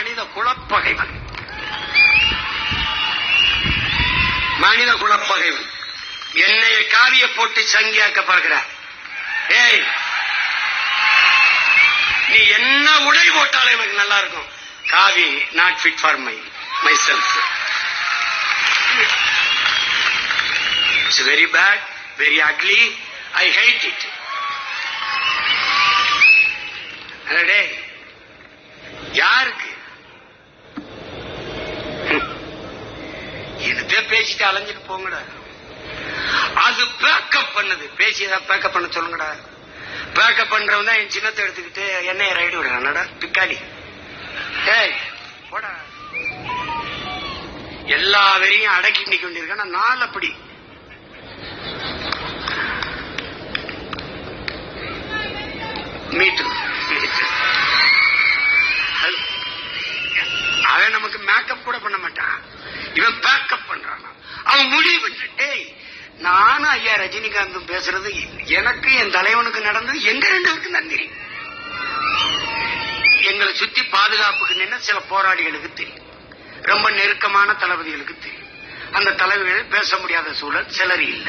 மனித குலப்பகைவன். மனித குலப்பகைவன். என்னைய காவிய போட்டு சங்கியாக்க பார்க்கிறார். ஏய் நீ என்ன உடை போட்டாலும் எனக்கு நல்லா இருக்கும் காவி not fit for my myself it's very bad very ugly I hate it டே அலைஞ்சிட்டு போங்கடா. அது பேக்கப் பண்ணுது. பேசி ஏதாவது பேக்கப் பண்ண சொல்லுங்கடா. பேக்கப் பண்றவன் தான் என் சின்னத்தை எடுத்துக்கிட்டு என்னைய ரைடு விடுறான்டா பிக்காளி. ஏய் போடா. எல்லா வெறியும் அடக்கி நிக்க வேண்டியிருக்கேன் நாள் அப்படி. மீட்டு. அவன் நமக்கு மேக்கப் கூட பண்ண மாட்டான் இவன் பேக்கப் பண்றான் அவன் முடிவு நானும் ஐயா ரஜினிகாந்தும் பேசுறது எனக்கு என் தலைவனுக்கு நடந்தது எங்க ரெண்டு பேருக்கு தான் தெரியும். எங்களை சுத்தி பாதுகாப்புக்கு நின்ன சில போராளிகளுக்கு தெரியும். ரொம்ப நெருக்கமான தளபதிகளுக்கு தெரியும். அந்த தலைவர்கள் பேச முடியாத சூழல் சிலர் இல்ல.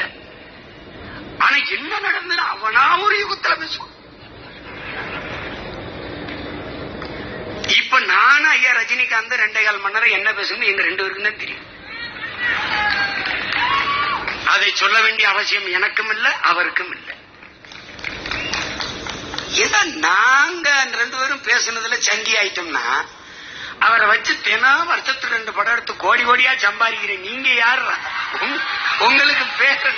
ஆனா என்ன நடந்தது அவனா ஒரு யுகத்துல பேசுவான். இப்ப நானும் ஐயா ரஜினிகாந்த் ரெண்டே கால் மணி நேரம் என்ன பேசணும் எங்க ரெண்டு பேருக்கும் தான் தெரியும். அதை சொல்ல வேண்டிய அவசியம் எனக்கும் இல்லை அவருக்கும் இல்லை. ஏதோ நாங்க ரெண்டு பேரும் பேசுனதுல சங்கி ஆயிட்டோம்னா அவரை வச்சு தினம் வருஷத்துக்கு ரெண்டு படம் எடுத்து கோடி கோடியா சம்பாதிக்கிறேன். நீங்க யாரு? உங்களுக்கு பேர்.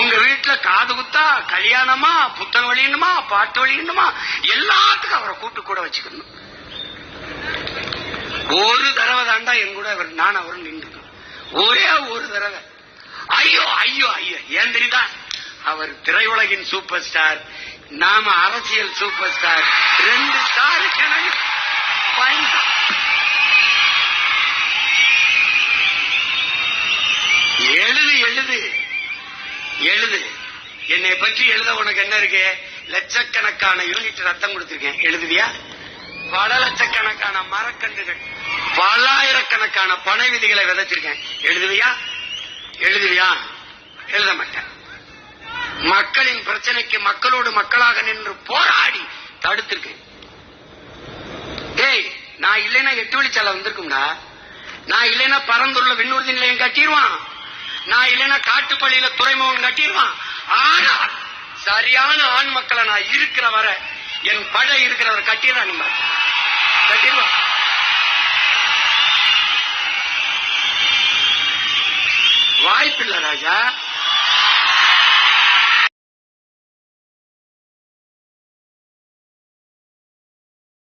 உங்க வீட்டுல காது குத்தா கல்யாணமா புத்தகம் வழியணுமா பாட்டு வழியணுமா எல்லாத்துக்கும் அவரை கூட்டு கூட வச்சுக்கணும். ஒரு தடவை தாண்டா என் கூட அவர் நான் அவரும் நின்று ஒரே ஒரு தடவை. ஐயோ ஐயோ ஐயோ. ஏன் தெரியுதா? அவர் திரையுலகின் சூப்பர் ஸ்டார் நாம அரசியல் சூப்பர் ஸ்டார் ரெண்டு ஸ்டார் எழுது எழுது. எழுது. என்னை பற்றி எழுத உனக்கு என்ன இருக்கு? லட்சக்கணக்கான யூனிட் ரத்தம் கொடுத்திருக்கேன். எழுதுவியா? பல லட்சக்கணக்கான மரக்கன்றுகள் பல்லாயிரக்கணக்கான பனை விதிகளை விதைச்சிருக்கேன். எழுதுவியா? எழுதுவியா எழுத மாட்டேன். மக்களின் பிரச்சனைக்கு மக்களோடு மக்களாக நின்று போராடி தடுத்திருக்கு ஏய் நான் இல்லைன்னா எட்டு வழிச்சாலை வந்திருக்கும்டா. நான் இல்லைன்னா பரந்துள்ள விண்ணூர்தி நிலையம் கட்டிடுவான் நான் இல்லைன்னா காட்டுப்பள்ளியில துறைமுகம் கட்டிடுவான் ஆனா சரியான ஆண் மக்களை நான் இருக்கிற வர என் படை இருக்கிறவர் கட்டிடுறான் கட்டிடுவான் வாய்ப்பில்லை ராஜா.